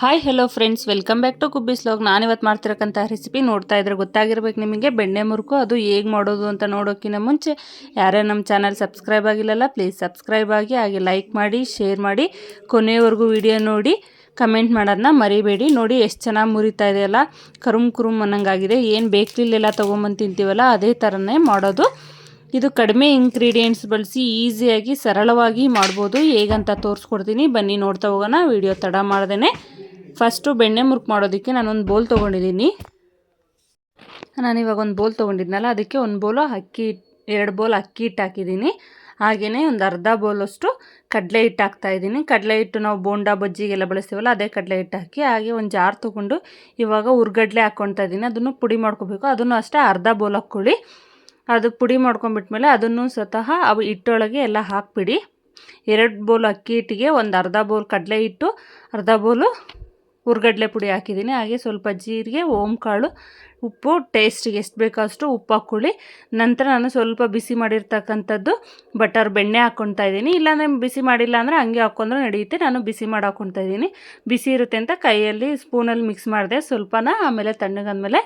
Hi hello friends welcome back to ಕುಬ್ಬಿಸ್ ಲಾಗ್ ನಾನಿವತ್ತು ಮಾಡ್ತಿರಕ್ಕಂಥ ರೆಸಿಪಿ ನೋಡ್ತಾ ಇದ್ರೆ ಗೊತ್ತಾಗಿರ್ಬೇಕು ನಿಮಗೆ. ಬೆಣ್ಣೆ ಮುರುಕು, ಅದು ಹೇಗೆ ಮಾಡೋದು ಅಂತ ನೋಡೋಕ್ಕಿಂತ ಮುಂಚೆ ಯಾರೇ ನಮ್ಮ ಚಾನಲ್ ಸಬ್ಸ್ಕ್ರೈಬ್ ಆಗಿಲ್ಲಲ್ಲ ಪ್ಲೀಸ್ ಸಬ್ಸ್ಕ್ರೈಬ್ ಆಗಿ, ಹಾಗೆ ಲೈಕ್ ಮಾಡಿ ಶೇರ್ ಮಾಡಿ ಕೊನೆಯವರೆಗೂ ವಿಡಿಯೋ ನೋಡಿ ಕಮೆಂಟ್ ಮಾಡೋದನ್ನ ಮರಿಬೇಡಿ. ನೋಡಿ ಎಷ್ಟು ಚೆನ್ನಾಗಿ ಮುರಿತಾ ಇದೆಯಲ್ಲ ಕರುಮ್ ಕುರುಮ್ ಅನ್ನಂಗಾಗಿದೆ. ಏನು ಬೇಕ್ರಿಲೆಲ್ಲ ತೊಗೊಂಬಂದು ತಿಂತೀವಲ್ಲ, ಅದೇ ಥರನೇ ಮಾಡೋದು. ಇದು ಕಡಿಮೆ ಇಂಗ್ರೀಡಿಯೆಂಟ್ಸ್ ಬಳಸಿ ಈಸಿಯಾಗಿ ಸರಳವಾಗಿ ಮಾಡ್ಬೋದು. ಹೇಗಂತ ತೋರಿಸ್ಕೊಡ್ತೀನಿ. ಬನ್ನಿ ನೋಡ್ತಾ ಹೋಗೋಣ. ವಿಡಿಯೋ ತಡ ಮಾಡ್ದೇ ಫಸ್ಟು ಬೆಣ್ಣೆ ಮುರುಕು ಮಾಡೋದಕ್ಕೆ ನಾನೊಂದು ಬೋಲ್ ತೊಗೊಂಡಿದ್ದೀನಿ. ನಾನಿವಾಗ ಒಂದು ಬೋಲ್ ತೊಗೊಂಡಿದ್ನಲ್ಲ, ಅದಕ್ಕೆ ಒಂದು ಬೋಲು ಅಕ್ಕಿ, ಎರಡು ಬೋಲ್ ಅಕ್ಕಿ ಹಿಟ್ಟು ಹಾಕಿದ್ದೀನಿ. ಹಾಗೆಯೇ ಒಂದು ಅರ್ಧ ಬೌಲಷ್ಟು ಕಡಲೆ ಹಿಟ್ಟು ಹಾಕ್ತಾಯಿದ್ದೀನಿ ಕಡಲೆ ಹಿಟ್ಟು ನಾವು ಬೋಂಡಾ ಬಜ್ಜಿಗೆಲ್ಲ ಬಳಸ್ತೀವಲ್ಲ, ಅದೇ ಕಡಲೆ ಹಿಟ್ಟು ಹಾಕಿ ಹಾಗೆ ಒಂದು ಜಾರ್ ತೊಗೊಂಡು ಇವಾಗ ಉರ್ಗಡ್ಲೆ ಹಾಕ್ಕೊಳ್ತಾ ಇದ್ದೀನಿ. ಅದನ್ನು ಪುಡಿ ಮಾಡ್ಕೋಬೇಕು. ಅದನ್ನು ಅಷ್ಟೇ ಅರ್ಧ ಬೌಲ್ ಹಾಕ್ಕೊಳ್ಳಿ. ಅದು ಪುಡಿ ಮಾಡ್ಕೊಂಬಿಟ್ಮೇಲೆ ಅದನ್ನು ಸ್ವತಃ ಅವು ಹಿಟ್ಟೊಳಗೆ ಎಲ್ಲ ಹಾಕಿಬಿಡಿ. ಎರಡು ಬೌಲ್ ಅಕ್ಕಿ ಹಿಟ್ಟಿಗೆ ಒಂದು ಅರ್ಧ ಬೌಲ್ ಕಡಲೆ ಹಿಟ್ಟು, ಅರ್ಧ ಬೋಲು ಹುರ್ಗಡ್ಲೆ ಪುಡಿ ಹಾಕಿದ್ದೀನಿ. ಹಾಗೆ ಸ್ವಲ್ಪ ಜೀರಿಗೆ ಕಾಳು ಉಪ್ಪು, ಟೇಸ್ಟಿಗೆ ಎಷ್ಟು ಬೇಕೋ ಅಷ್ಟು ಉಪ್ಪು ಹಾಕ್ಕೊಳ್ಳಿ. ನಂತರ ನಾನು ಸ್ವಲ್ಪ ಬಿಸಿ ಮಾಡಿರ್ತಕ್ಕಂಥದ್ದು ಬಟರ್ ಬೆಣ್ಣೆ ಹಾಕ್ಕೊತಾ ಇದ್ದೀನಿ. ಇಲ್ಲಾಂದರೆ ಬಿಸಿ ಮಾಡಿಲ್ಲ ಅಂದರೆ ಹಂಗೆ ಹಾಕ್ಕೊಂಡ್ರೆ ನಡೆಯುತ್ತೆ. ನಾನು ಬಿಸಿ ಮಾಡಿ ಹಾಕ್ಕೊಳ್ತಾ ಇದ್ದೀನಿ. ಬಿಸಿ ಇರುತ್ತೆ ಅಂತ ಕೈಯಲ್ಲಿ ಸ್ಪೂನಲ್ಲಿ ಮಿಕ್ಸ್ ಮಾಡಿದೆ. ಸ್ವಲ್ಪನ ಆಮೇಲೆ ತಣ್ಣಗಾದ್ಮೇಲೆ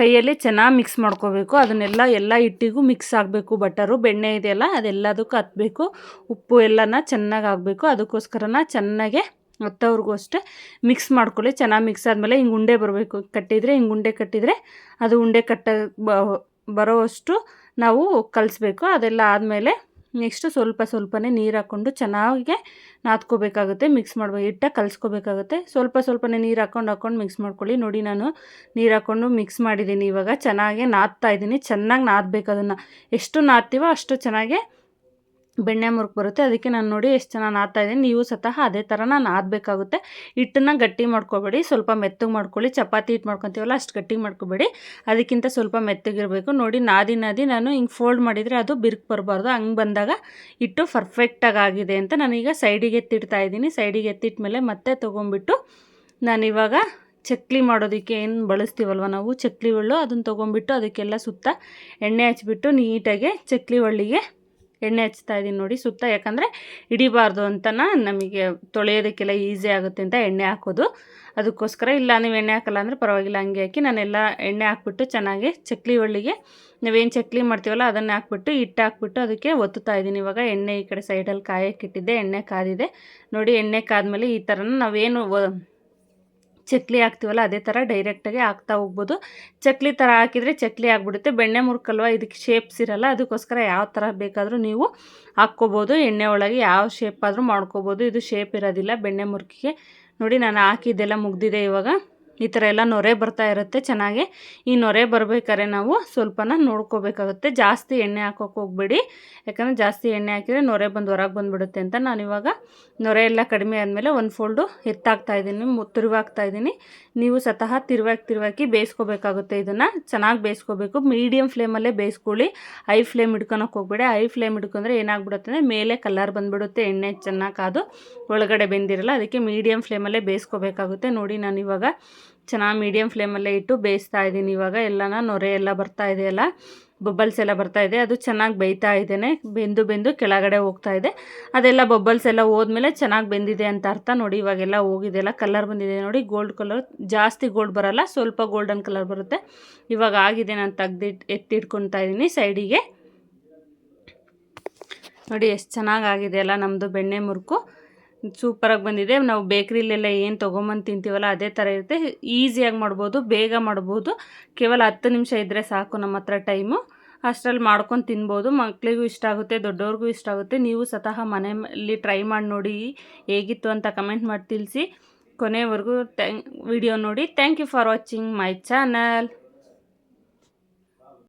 ಕೈಯಲ್ಲಿ ಚೆನ್ನಾಗಿ ಮಿಕ್ಸ್ ಮಾಡ್ಕೋಬೇಕು. ಅದನ್ನೆಲ್ಲ ಎಲ್ಲ ಹಿಟ್ಟಿಗೂ ಮಿಕ್ಸ್ ಆಗಬೇಕು. ಬಟರು, ಬೆಣ್ಣೆ ಇದೆಯಲ್ಲ, ಅದೆಲ್ಲದಕ್ಕೂ ಹತ್ತಬೇಕು ಉಪ್ಪು ಎಲ್ಲನ ಚೆನ್ನಾಗಿ ಆಗಬೇಕು ಅದಕ್ಕೋಸ್ಕರನ ಚೆನ್ನಾಗೆ ಹೊತ್ತವ್ರಿಗೂ ಅಷ್ಟೇ ಮಿಕ್ಸ್ ಮಾಡ್ಕೊಳ್ಳಿ. ಚೆನ್ನಾಗಿ ಮಿಕ್ಸ್ ಆದಮೇಲೆ ಹಿಂಗೆ ಉಂಡೆ ಬರಬೇಕು. ಕಟ್ಟಿದರೆ ಹಿಂಗೆ ಉಂಡೆ ಕಟ್ಟಿದರೆ ಅದು ಉಂಡೆ ಕಟ್ಟ ಬರೋವಷ್ಟು ನಾವು ಕಲಿಸ್ಬೇಕು. ಅದೆಲ್ಲ ಆದಮೇಲೆ ನೆಕ್ಸ್ಟು ಸ್ವಲ್ಪ ಸ್ವಲ್ಪನೇ ನೀರು ಹಾಕ್ಕೊಂಡು ಚೆನ್ನಾಗಿ ನಾದ್ಕೋಬೇಕಾಗುತ್ತೆ ಮಿಕ್ಸ್ ಮಾಡ್ಬೇಕು ಹಿಟ್ಟ ಕಲಿಸ್ಕೋಬೇಕಾಗುತ್ತೆ. ಸ್ವಲ್ಪ ಸ್ವಲ್ಪನೇ ನೀರು ಹಾಕ್ಕೊಂಡು ಹಾಕ್ಕೊಂಡು ಮಿಕ್ಸ್ ಮಾಡ್ಕೊಳ್ಳಿ. ನೋಡಿ ನಾನು ನೀರು ಹಾಕ್ಕೊಂಡು ಮಿಕ್ಸ್ ಮಾಡಿದ್ದೀನಿ ಇವಾಗ. ಚೆನ್ನಾಗೆ ನಾದ್ತಾ ಇದ್ದೀನಿ. ಚೆನ್ನಾಗಿ ನಾದಬೇಕು ಅದನ್ನು. ಎಷ್ಟು ನಾದ್ತೀವೋ ಅಷ್ಟು ಚೆನ್ನಾಗಿ ಬೆಣ್ಣೆ ಮುರುಕು ಬರುತ್ತೆ. ಅದಕ್ಕೆ ನಾನು ನೋಡಿ ಎಷ್ಟು ಚೆನ್ನಾಗಿ ನಾದ್ತಾ ಇದ್ದೀನಿ. ನೀವು ಸತಃ ಅದೇ ಥರ ನಾನು ನಾದಬೇಕಾಗುತ್ತೆ. ಹಿಟ್ಟನ್ನು ಗಟ್ಟಿ ಮಾಡ್ಕೋಬೇಡಿ. ಸ್ವಲ್ಪ ಮೆತ್ತಗೆ ಮಾಡ್ಕೊಳ್ಳಿ. ಚಪಾತಿ ಹಿಟ್ಟು ಮಾಡ್ಕೊತೀವಲ್ಲ, ಅಷ್ಟು ಗಟ್ಟಿ ಮಾಡ್ಕೋಬೇಡಿ. ಅದಕ್ಕಿಂತ ಸ್ವಲ್ಪ ಮೆತ್ತಗಿರಬೇಕು. ನೋಡಿ ನಾದಿ ನಾದಿ ನಾನು ಹಿಂಗೆ ಫೋಲ್ಡ್ ಮಾಡಿದರೆ ಅದು ಬಿರ್ಕ್ ಬರಬಾರ್ದು. ಹಂಗೆ ಬಂದಾಗ ಹಿಟ್ಟು ಪರ್ಫೆಕ್ಟಾಗಿ ಆಗಿದೆ ಅಂತ ನಾನೀಗ ಸೈಡಿಗೆ ಎತ್ತಿಡ್ತಾ ಇದ್ದೀನಿ. ಸೈಡಿಗೆ ಎತ್ತಿಟ್ಟ ಮೇಲೆ ಮತ್ತೆ ತೊಗೊಂಬಿಟ್ಟು ನಾನಿವಾಗ ಚಕ್ಲಿ ಮಾಡೋದಕ್ಕೆ ಏನು ಬಳಸ್ತೀವಲ್ವ ನಾವು? ಚಕ್ಲಿ ಒಳ್ಳು ಅದನ್ನು ತೊಗೊಂಬಿಟ್ಟು ಅದಕ್ಕೆಲ್ಲ ಸುತ್ತ ಎಣ್ಣೆ ಹಚ್ಬಿಟ್ಟು ನೀಟಾಗಿ ಚಕ್ಲಿ ಒಳ್ಳಿಗೆ ಎಣ್ಣೆ ಹಚ್ತಾ ಇದ್ದೀನಿ ನೋಡಿ ಸುತ್ತ, ಯಾಕಂದರೆ ಹಿಡಿಬಾರ್ದು ಅಂತನ ನಮಗೆ ತೊಳೆಯೋದಕ್ಕೆಲ್ಲ ಈಸಿ ಆಗುತ್ತೆ ಅಂತ ಎಣ್ಣೆ ಹಾಕೋದು. ಅದಕ್ಕೋಸ್ಕರ ಇಲ್ಲ, ನೀವು ಎಣ್ಣೆ ಹಾಕಲ್ಲ ಅಂದರೆ ಪರವಾಗಿಲ್ಲ, ಹಂಗೆ ಹಾಕಿ ನಾನೆಲ್ಲ ಎಣ್ಣೆ ಹಾಕ್ಬಿಟ್ಟು ಚೆನ್ನಾಗಿ ಚಕ್ಲಿ ಒಳ್ಳಿಗೆ ನಾವೇನು ಚಕ್ಲಿ ಮಾಡ್ತೀವಲ್ಲ ಅದನ್ನು ಹಾಕ್ಬಿಟ್ಟು ಹಿಟ್ಟು ಹಾಕ್ಬಿಟ್ಟು ಅದಕ್ಕೆ ಒತ್ತುತ್ತಾ ಇದ್ದೀನಿ ಇವಾಗ ಎಣ್ಣೆ ಈ ಕಡೆ ಸೈಡಲ್ಲಿ ಕಾಯಕ್ಕಿಟ್ಟಿದ್ದೆ ಎಣ್ಣೆ ಕಾದಿದೆ. ನೋಡಿ ಎಣ್ಣೆ ಕಾದ್ಮೇಲೆ ಈ ಥರನ ನಾವೇನು ಚಕ್ಲಿ ಹಾಕ್ತೀವಲ್ಲ, ಅದೇ ಥರ ಡೈರೆಕ್ಟಾಗಿ ಹಾಕ್ತಾ ಹೋಗ್ಬೋದು. ಚಕ್ಲಿ ಥರ ಹಾಕಿದರೆ ಚಕ್ಲಿ ಆಗಿಬಿಡುತ್ತೆ. ಬೆಣ್ಣೆ ಮುರುಕಲ್ವ? ಇದಕ್ಕೆ ಶೇಪ್ಸ್ ಇರಲ್ಲ. ಅದಕ್ಕೋಸ್ಕರ ಯಾವ ಥರ ಬೇಕಾದರೂ ನೀವು ಹಾಕ್ಕೋಬೋದು. ಎಣ್ಣೆ ಒಳಗೆ ಯಾವ ಶೇಪ್ ಆದರೂ ಮಾಡ್ಕೋಬೋದು. ಇದು ಶೇಪ್ ಇರೋದಿಲ್ಲ ಬೆಣ್ಣೆ ಮುರ್ಕಿಗೆ. ನೋಡಿ, ನಾನು ಹಾಕಿದ್ದೆಲ್ಲ ಮುಗ್ದಿದೆ ಇವಾಗ. ಈ ಥರ ಎಲ್ಲ ನೊರೆ ಬರ್ತಾ ಇರುತ್ತೆ ಚೆನ್ನಾಗಿ. ಈ ನೊರೆ ಬರಬೇಕಾದ್ರೆ ನಾವು ಸ್ವಲ್ಪನ ನೋಡ್ಕೋಬೇಕಾಗುತ್ತೆ. ಜಾಸ್ತಿ ಎಣ್ಣೆ ಹಾಕೋಕೆ ಹೋಗ್ಬೇಡಿ. ಯಾಕಂದರೆ ಜಾಸ್ತಿ ಎಣ್ಣೆ ಹಾಕಿದರೆ ನೊರೆ ಬಂದು ಹೊರಗೆ ಬಂದುಬಿಡುತ್ತೆ ಅಂತ ನಾನಿವಾಗ ನೊರೆ ಎಲ್ಲ ಕಡಿಮೆ ಆದಮೇಲೆ ಒಂದು ಫೋಲ್ಡು ಎತ್ತಾಕ್ತಾ ಇದ್ದೀನಿ ತಿರುವಾಗ್ತಾ ಇದ್ದೀನಿ. ನೀವು ಸ್ವತಃ ತಿರುವಾಕಿ ತಿರುವಾಕಿ ಬೇಯಿಸ್ಕೋಬೇಕಾಗುತ್ತೆ ಇದನ್ನು. ಚೆನ್ನಾಗಿ ಬೇಯಿಸ್ಕೋಬೇಕು. ಮೀಡಿಯಮ್ ಫ್ಲೇಮಲ್ಲೇ ಬೇಯಿಸ್ಕೊಳ್ಳಿ. ಐ ಫ್ಲೇಮ್ ಹಿಡ್ಕೊಳಕ್ಕೆ ಹೋಗ್ಬೇಡಿ. ಐ ಫ್ಲೇಮ್ ಹಿಡ್ಕೊಂಡ್ರೆ ಏನಾಗ್ಬಿಡುತ್ತೆ ಅಂದರೆ ಮೇಲೆ ಕಲರ್ ಬಂದುಬಿಡುತ್ತೆ, ಎಣ್ಣೆ ಚೆನ್ನಾಗಿ ಕಾದು ಒಳಗಡೆ ಬೆಂದಿರಲ್ಲ, ಅದಕ್ಕೆ ಮೀಡಿಯಮ್ ಫ್ಲೇಮಲ್ಲೇ ಬೇಯಿಸ್ಕೋಬೇಕಾಗುತ್ತೆ. ನೋಡಿ ನಾನು ಇವಾಗ ಚೆನ್ನಾಗಿ ಮೀಡಿಯಮ್ ಫ್ಲೇಮಲ್ಲೇ ಇಟ್ಟು ಬೇಯಿಸ್ತಾ ಇದ್ದೀನಿ ಇವಾಗ. ಎಲ್ಲನ ನೊರೆ ಎಲ್ಲ ಬರ್ತಾ ಇದೆಯಲ್ಲ ಬಬ್ಬಲ್ಸ್ ಎಲ್ಲ ಬರ್ತಾ ಇದೆ. ಅದು ಚೆನ್ನಾಗಿ ಬೇಯ್ತಾ ಇದ್ದೇನೆ. ಬೆಂದು ಬೆಂದು ಕೆಳಗಡೆ ಹೋಗ್ತಾ ಇದೆ. ಅದೆಲ್ಲ ಬಬ್ಬಲ್ಸ್ ಎಲ್ಲ ಹೋದ್ಮೇಲೆ ಚೆನ್ನಾಗಿ ಬೆಂದಿದೆ ಅಂತ ಅರ್ಥ. ನೋಡಿ, ಇವಾಗೆಲ್ಲ ಹೋಗಿದೆಯಲ್ಲ ಕಲರ್ ಬಂದಿದೆ. ನೋಡಿ ಗೋಲ್ಡ್ ಕಲರ್ ಜಾಸ್ತಿ ಗೋಲ್ಡ್ ಬರಲ್ಲ, ಸ್ವಲ್ಪ ಗೋಲ್ಡನ್ ಕಲರ್ ಬರುತ್ತೆ. ಇವಾಗ ಆಗಿದೆ. ನಾನು ತೆಗ್ದಿಟ್ಟು ಎತ್ತಿಟ್ಕೊತಾ ಇದ್ದೀನಿ ಸೈಡಿಗೆ ನೋಡಿ, ಎಷ್ಟು ಚೆನ್ನಾಗಿ ಆಗಿದೆಯಲ್ಲ ನಮ್ಮದು ಬೆಣ್ಣೆ ಮುರುಕು. ಸೂಪರಾಗಿ ಬಂದಿದೆ. ನಾವು ಬೇಕ್ರಿಲೆಲ್ಲ ಏನು ತೊಗೊಂಬಂದು ತಿಂತೀವಲ್ಲ ಅದೇ ಥರ ಇರುತ್ತೆ. ಈಸಿಯಾಗಿ ಮಾಡ್ಬೋದು, ಬೇಗ ಮಾಡ್ಬೋದು. ಕೇವಲ ಹತ್ತು ನಿಮಿಷ ಇದ್ದರೆ ಸಾಕು ನಮ್ಮ ಹತ್ರ ಟೈಮು. ಅಷ್ಟರಲ್ಲಿ ಮಾಡ್ಕೊಂಡು ತಿನ್ಬೋದು. ಮಕ್ಕಳಿಗೂ ಇಷ್ಟ ಆಗುತ್ತೆ, ದೊಡ್ಡವ್ರಿಗೂ ಇಷ್ಟ ಆಗುತ್ತೆ. ನೀವು ಸ್ವತಃ ಮನೆಯಲ್ಲಿ ಟ್ರೈ ಮಾಡಿ ನೋಡಿ ಹೇಗಿತ್ತು ಅಂತ ಕಮೆಂಟ್ ಮಾಡಿ ತಿಳಿಸಿ. ಕೊನೆವರೆಗೂ ಥ್ಯಾಂಕ್, ವಿಡಿಯೋ ನೋಡಿ. Thank you for watching my channel.